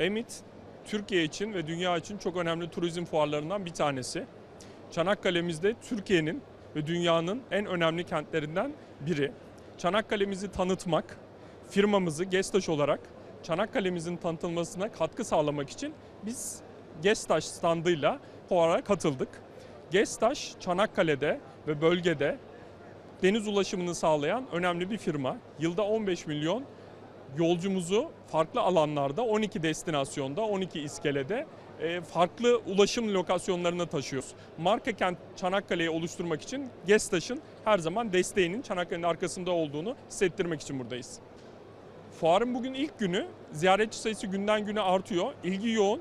Emit, Türkiye için ve dünya için çok önemli turizm fuarlarından bir tanesi. Çanakkale'mizde Türkiye'nin ve dünyanın en önemli kentlerinden biri. Çanakkale'mizi tanıtmak, firmamızı Gestaş olarak Çanakkale'mizin tanıtılmasına katkı sağlamak için biz Gestaş standıyla fuara katıldık. Gestaş Çanakkale'de ve bölgede deniz ulaşımını sağlayan önemli bir firma. Yılda 15 milyon yolcumuzu farklı alanlarda 12 destinasyonda 12 iskelede e, farklı ulaşım lokasyonlarına taşıyoruz. Marka kent Çanakkale'yi oluşturmak için Gestaş'ın her zaman desteğinin Çanakkale'nin arkasında olduğunu hissettirmek için buradayız. Fuarın bugün ilk günü ziyaretçi sayısı günden güne artıyor. İlgi yoğun.